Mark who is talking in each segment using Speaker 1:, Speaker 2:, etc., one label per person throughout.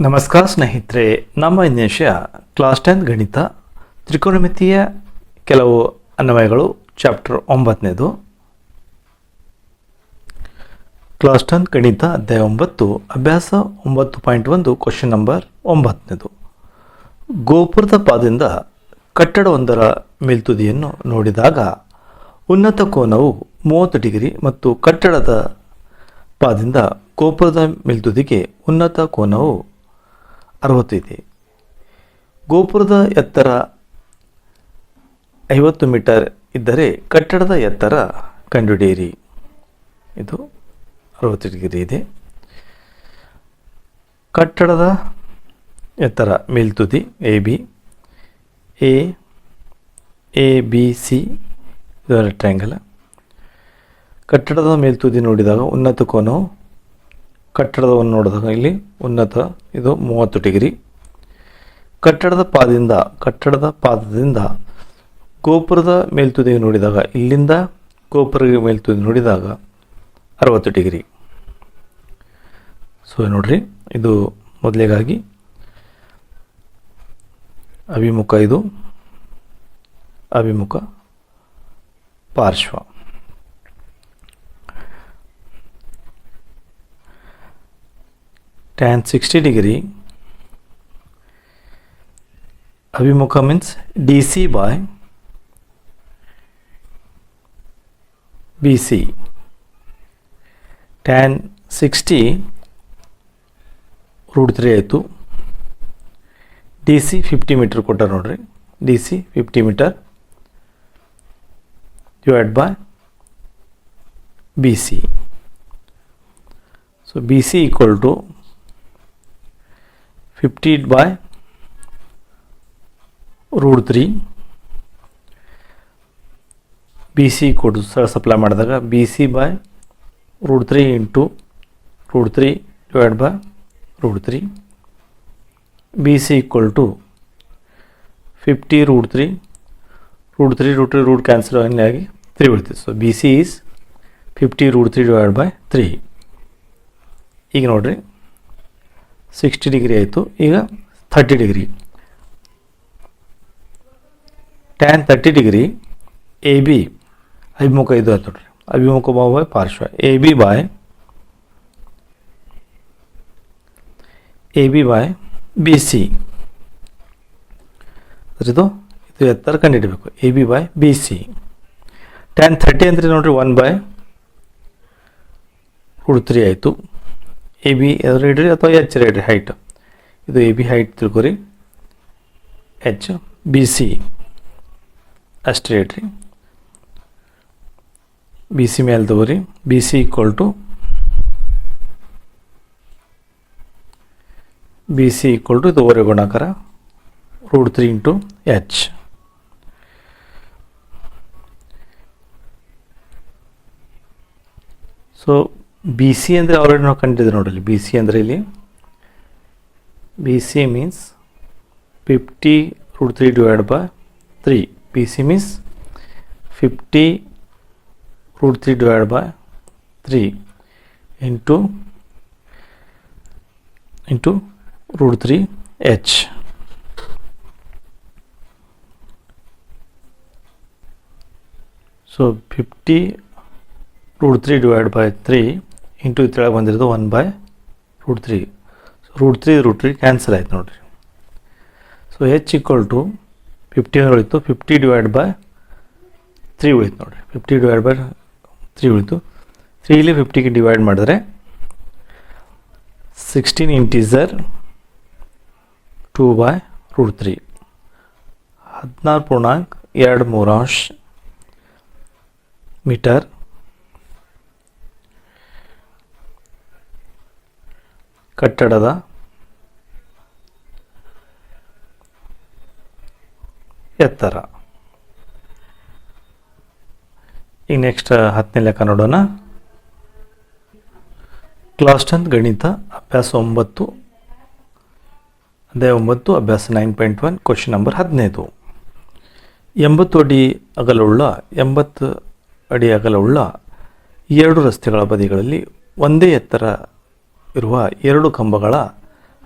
Speaker 1: ನಮಸ್ಕಾರ ಸ್ನೇಹಿತರೆ, ನಮ್ಮ ಇಂದಿನ ಕ್ಲಾಸ್ ಟೆನ್ ಗಣಿತ, ತ್ರಿಕೋನಮಿತಿಯ ಕೆಲವು ಅನ್ವಯಗಳು, ಚಾಪ್ಟರ್ ಒಂಬತ್ತನೇದು. ಕ್ಲಾಸ್ ಟೆನ್ ಗಣಿತ ಅಧ್ಯಾಯ ಒಂಬತ್ತು, ಅಭ್ಯಾಸ ಒಂಬತ್ತು ಪಾಯಿಂಟ್ ಒಂದು, ಕ್ವಶನ್ ನಂಬರ್ ಒಂಬತ್ತನೇದು. ಗೋಪುರದ ಪಾದದಿಂದ ಕಟ್ಟಡವೊಂದರ ಮೇಲ್ತುದಿಯನ್ನು ನೋಡಿದಾಗ, ಉನ್ನತ ಕೋನವು ಮೂವತ್ತು ಡಿಗ್ರಿ ಮತ್ತು ಕಟ್ಟಡದ ಪಾದದಿಂದ ಗೋಪುರದ ಮೇಲ್ತುದಿಗೆ ಉನ್ನತ ಕೋನವು ಅರವತ್ತು ಇದೆ. ಗೋಪುರದ ಎತ್ತರ ಐವತ್ತು ಮೀಟರ್ ಇದ್ದರೆ ಕಟ್ಟಡದ ಎತ್ತರ ಕಂಡುಹಿಡಿಯಿರಿ. ಇದು ಅರವತ್ತು ಡಿಗ್ರಿ ಇದೆ. ಕಟ್ಟಡದ ಎತ್ತರ ಮೇಲ್ತುದಿ A B, A A, B, C, ಇದರ ಟ್ರ್ಯಾಂಗಲ್ ಕಟ್ಟಡದ ಮೇಲ್ತುದಿ ನೋಡಿದಾಗ ಉನ್ನತ ಕೋನವು ಕಟ್ಟಡವನ್ನು ನೋಡಿದಾಗ ಇಲ್ಲಿ ಉನ್ನತ, ಇದು ಮೂವತ್ತು ಡಿಗ್ರಿ. ಕಟ್ಟಡದ ಪಾದದಿಂದ ಕಟ್ಟಡದ ಪಾದದಿಂದ ಗೋಪುರದ ಮೇಲ್ತುದಿಗೆ ನೋಡಿದಾಗ, ಇಲ್ಲಿಂದ ಗೋಪುರ ಮೇಲ್ತುದಿ ನೋಡಿದಾಗ ಅರವತ್ತು ಡಿಗ್ರಿ. ಸೊ ನೋಡ್ರಿ, ಇದು ಮೊದಲಿಗಾಗಿ ಅಭಿಮುಖ ಇದು. ಅಭಿಮುಖ ಪಾರ್ಶ್ವ. Tan 60 degree ಅಭಿಮುಖ means DC by BC tan 60 root three ಆಯಿತು ಡಿ ಸಿ ಫಿಫ್ಟಿ ಮೀಟ್ರ್ ಕೊಟ್ಟಾರ ನೋಡ್ರಿ D C fifty metre divide by B C so B C equal to fifty by root three B C ಕೊಡು supply ಮಾಡಿದಾಗ C by root three into root three divide by root three B C equal to fifty root three root three root three root cancel ಆಗಿ three ಬೀಳ್ತದೆ. So B C is fifty root three divide by three ಈಗ ನೋಡಿರಿ. Sixty degree ಆಯಿತು. ಈಗ thirty degree. Tan thirty degree A B ಅಭಿಮುಖ ಇದು ಆಯ್ತು ನೋಡ್ರಿ. ಅಭಿಮುಖ ಬಾಯ್ ಪಾರ್ಶ್ವ. A B by A B by B C ಇದು ಇದು ಎತ್ತರ ಕಂಡುಹಿಡಬೇಕು A B by B C tan thirty ಅಂದರೆ ನೋಡ್ರಿ ಒನ್ ಬಾಯ್ ರೂಟ್ ತ್ರೀ ಆಯಿತು. ಎ ಬಿ ಎದುರು ಇಡ್ರಿ ಅಥವಾ ಎಚ್ ಇಡ್ರಿ ಹೈಟ್ ಇದು ಎ ಬಿ ಹೈಟ್ ತಿಳ್ಕೊರಿ. ಎಚ್ ಬಿ ಸಿ ಅಷ್ಟೇ ಇಡ್ರಿ ಬಿ ಸಿ ಮೇಲೆ ತಗೋರಿ. B C equal to B C equal to ಇದು ಓರೆ ಗುಣಾಕಾರ. Root three into H so B C ಅಂದರೆ ಆಲ್ರೆಡಿ ನಾವು ಕಂಡಿದ್ದೆ ನೋಡಲಿ ಬಿ ಸಿ ಅಂದರೆ ಇಲ್ಲಿ B C means fifty root three divide by three B C means fifty root three divide by three into into root three H so fifty root three divide by three into ಕೆಳಗೆ ಬಂದಿರೋದು one by root three so root three root three cancel ಆಯ್ತು ನೋಡಿರಿ. So H equal to fifty ಉಳಿತು fifty divide by three ಉಳಿತು ನೋಡಿರಿ. Fifty divide by three ಉಳಿತು. ತ್ರೀಲಿ ಫಿಫ್ಟಿಗೆ ಡಿವೈಡ್ ಮಾಡಿದ್ರೆ sixteen integer two by root three ಹದಿನಾರು ಪೂರ್ಣಾಂಕ ಎರಡು ಮೂರಾಂಶ್ ಮೀಟರ್ ಕಟ್ಟಡದ ಎತ್ತರ. ಈಗ ನೆಕ್ಸ್ಟ್ ಹತ್ತನೇ ಲೆಕ್ಕ ನೋಡೋಣ. ಕ್ಲಾಸ್ ಟೆಂತ್ ಗಣಿತ, ಅಭ್ಯಾಸ ಒಂಬತ್ತು. ಅದೇ ಒಂಬತ್ತು, ಅಭ್ಯಾಸ nine point one question number ಹದಿನೈದು. ಎಂಬತ್ತು ಅಡಿ ಅಗಲವುಳ್ಳ, ಎಂಬತ್ತು ಅಡಿ ಅಗಲವುಳ್ಳ ಎರಡು ರಸ್ತೆಗಳ ಬದಿಗಳಲ್ಲಿ ಒಂದೇ ಎತ್ತರ ಇರುವ ಎರಡು ಕಂಬಗಳ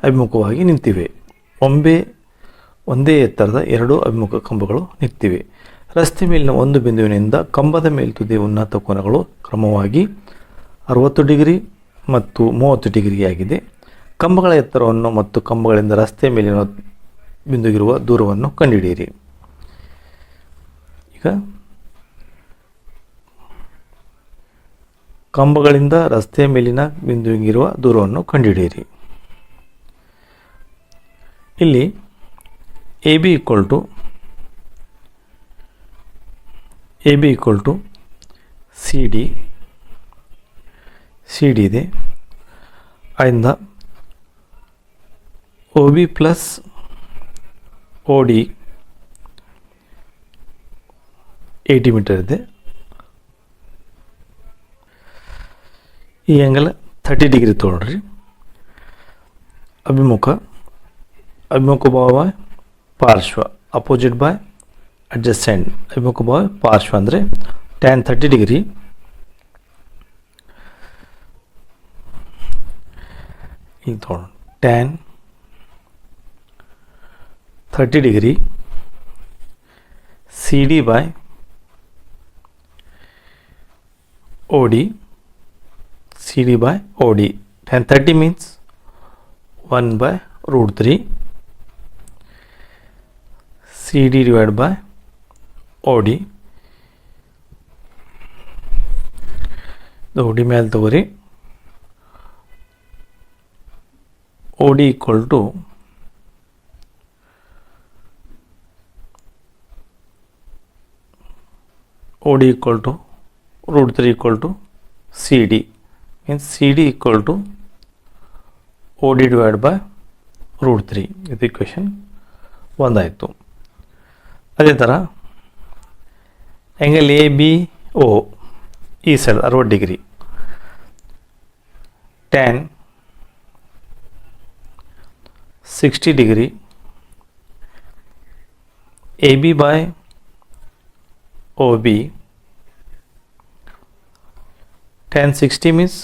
Speaker 1: ಅಭಿಮುಖವಾಗಿ ನಿಂತಿವೆ. ಒಂಬೆ, ಒಂದೇ ಎತ್ತರದ ಎರಡು ಅಭಿಮುಖ ಕಂಬಗಳು ನಿಂತಿವೆ. ರಸ್ತೆ ಮೇಲಿನ ಒಂದು ಬಿಂದುವಿನಿಂದ ಕಂಬದ ಮೇಲ್ತುದಿಯ ಉನ್ನತ ಕೋನಗಳು ಕ್ರಮವಾಗಿ ಅರವತ್ತು ಡಿಗ್ರಿ ಮತ್ತು ಮೂವತ್ತು ಡಿಗ್ರಿಯಾಗಿದೆ ಕಂಬಗಳ ಎತ್ತರವನ್ನು ಮತ್ತು ಕಂಬಗಳಿಂದ ರಸ್ತೆ ಮೇಲಿನ ಬಿಂದುಗಿರುವ ದೂರವನ್ನು ಕಂಡುಹಿಡಿಯಿರಿ ಈಗ ಕಂಬಗಳಿಂದ ರಸ್ತೆಯ ಮೇಲಿನ ಬಿಂದುವಿಗಿರುವ ದೂರವನ್ನು ಕಂಡುಹಿಡಿಯಿರಿ. ಇಲ್ಲಿ A B equal to A B equal to C D C D ಇದೆ. ಅದರಿಂದ O B plus O D eighty metre ಇದೆ. ಈ ಆ್ಯಂಗಲ್ ಥರ್ಟಿ ಡಿಗ್ರಿ ತೊಗೊಳ್ರಿ ಅಭಿಮುಖ ಅಭಿಮುಖ ಭಾವ ಪಾರ್ಶ್ವ ಅಪೋಸಿಟ್ ಬೈ ಅಡ್ಜಸ್ಟೆಂಟ್ ಅಭಿಮುಖ ಭಾವ ಪಾರ್ಶ್ವ ಅಂದರೆ ಟ್ಯಾನ್ ಥರ್ಟಿ ಡಿಗ್ರಿ ಈಗ ತೊಗೊಳ್ಳೋಣ tan thirty degree C D by O D C D by O D tan thirty means one by root three C D divide by O D O D ಮೇಲೆ ತಗೋರಿ O D equal to O D equal to root three equal to C D means C D equal to O D divide by root three ಇದು equation ಒಂದಾಯಿತು ಅದೇ ಥರ angle A B O ಈ side ಅರವತ್ತು degree. Tan sixty degree. A B by O B tan sixty means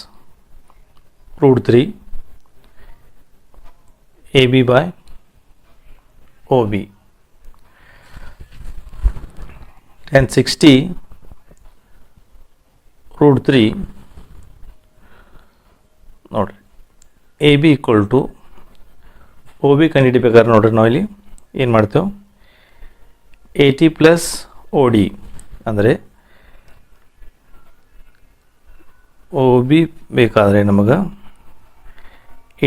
Speaker 1: B by O B tan sixty root three ನೋಡಿರಿ. A B equal to O B ಕಂಡುಹಿಡಿಬೇಕಾದ್ರೆ ನೋಡ್ರಿ ನಾವಿಲ್ಲಿ ಏನು ಮಾಡ್ತೇವೆ? Eighty plus O D ಅಂದರೆ ಒ B ಬೇಕಾದರೆ ನಮಗೆ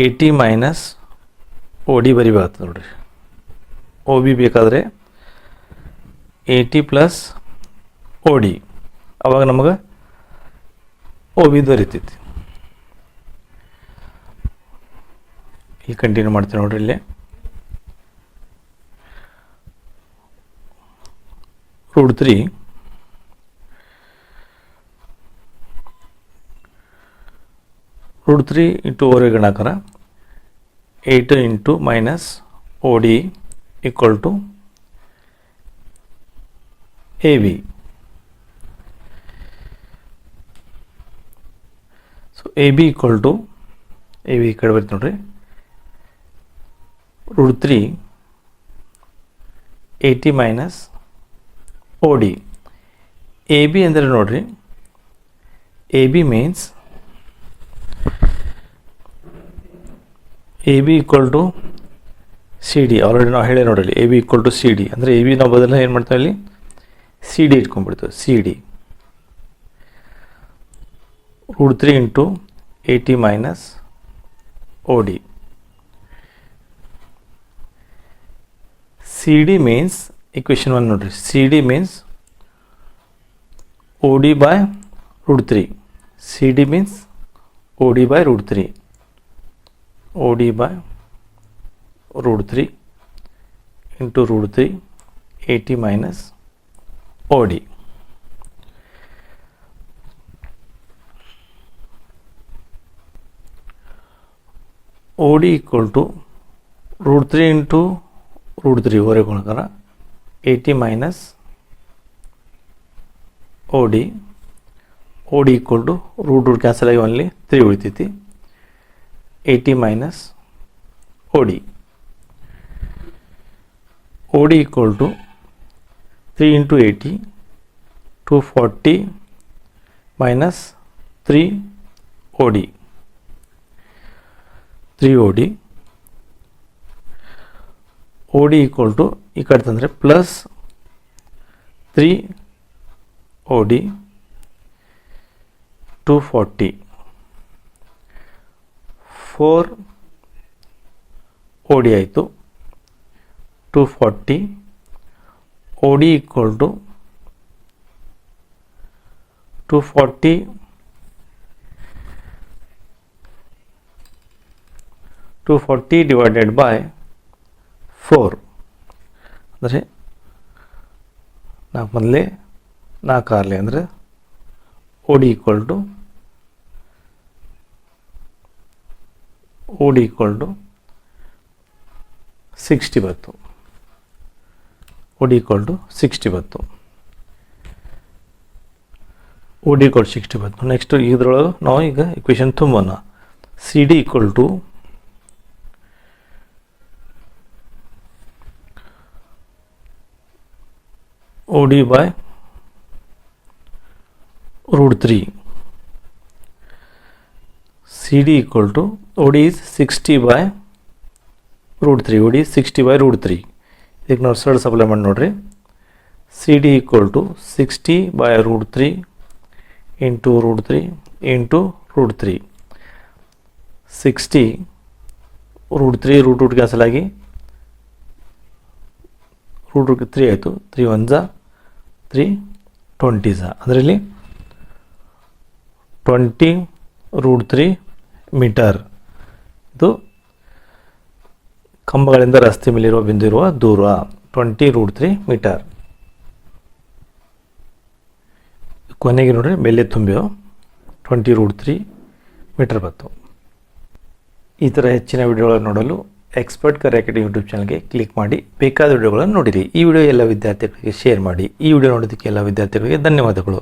Speaker 1: eighty minus O D ಬರಿಬೇಕಾಗ್ತದೆ ನೋಡ್ರಿ. ಒ ಬಿ ಬೇಕಾದರೆ A T plus O D ಅವಾಗ ನಮಗೆ ಒ ಬಿ ದೊರಿತೈತಿ. ಇಲ್ಲಿ ಕಂಟಿನ್ಯೂ ಮಾಡ್ತೀನಿ ನೋಡ್ರಿ ಇಲ್ಲಿ. Root three root three into ಓರೆ ಗಣಾಕಾರ eight into minus O D equal to A B so A B equal to A B ಈ ಕಡೆ ಬರ್ತೀನಿ ನೋಡ್ರಿ root three eighty minus O D A B ಅಂದರೆ ನೋಡ್ರಿ A B means A B equal to C D already ನಾವು ಹೇಳಿ ನೋಡಲಿ A B equal to C D ಅಂದರೆ ಎ ಬಿ ನಾವು ಬದಲು ಏನು ಮಾಡ್ತೀವಿ ಅಲ್ಲಿ? C D ಇಟ್ಕೊಂಡ್ಬಿಡ್ತೇವೆ C D root three into eighty minus O D C D means equation one ನೋಡಿರಿ C D means O D by root three C D means O D by root three O D by root three into root three eighty minus O D O D equal to root three into root three ಹೊರೆ ಗುಣಕಾರ eighty minus O D O D equal to root root cancel ಆಗಿ only three ಉಳಿತೈತಿ. 80 minus OD. OD equal to 3 into 80 240 minus 3 OD. 3 OD. OD equal to इकड़ तंद्रे plus 3 OD 240 four OD Aaytu two forty OD equal to two forty two forty divided by four अरे नाक मदद नाक अरे OD equal to O D equal to sixty ಬತ್ತು. O sixty ಬತ್ತು. O sixty ಬತ್ತು. ನೆಕ್ಸ್ಟ್ ಇದ್ರೊಳಗೆ ನಾವು ಈಗ equation ತುಂಬೋಣ. C D equal to O D by root 3 CD equal to OD is 60 by root 3 OD is 60 by three 3 ಇದಕ್ಕೆ ನಾವು ಸರ್ಡ್ supply ಮಾಡಿ ನೋಡ್ರಿ. C D equal to sixty by root three into root three into root three sixty root three root root cancel root root three ಆಯಿತು. Three one ಝಾ three twenty ಝಾ ಅದರಲ್ಲಿ twenty root three metre. ಇದು ಕಂಬಗಳಿಂದ ರಸ್ತೆ ಮೇಲಿರುವ ಬಿಂದಿರುವ ದೂರ twenty root three metre. ಕೊನೆಗೆ ನೋಡ್ರಿ, ಮೇಲೆ ತುಂಬಿಯೋ ಟ್ವೆಂಟಿ ರೂಟ್ ತ್ರೀ ಮೀಟರ್ ಬಂತು. ಈ ಥರ ಹೆಚ್ಚಿನ ವಿಡಿಯೋಗಳನ್ನು ನೋಡಲು ಎಕ್ಸ್ಪರ್ಟ್ ಕರ್ ಅಕಾಡೆಮಿ ಯೂಟ್ಯೂಬ್ ಚಾನಲ್ಗೆ ಕ್ಲಿಕ್ ಮಾಡಿ, ಬೇಕಾದ ವಿಡಿಯೋಗಳನ್ನು ನೋಡಿರಿ. ಈ ವಿಡಿಯೋ ಎಲ್ಲ ವಿದ್ಯಾರ್ಥಿಗಳಿಗೆ ಶೇರ್ ಮಾಡಿ. ಈ ವಿಡಿಯೋ ನೋಡೋದಕ್ಕೆ ಎಲ್ಲ ವಿದ್ಯಾರ್ಥಿಗಳಿಗೆ ಧನ್ಯವಾದಗಳು.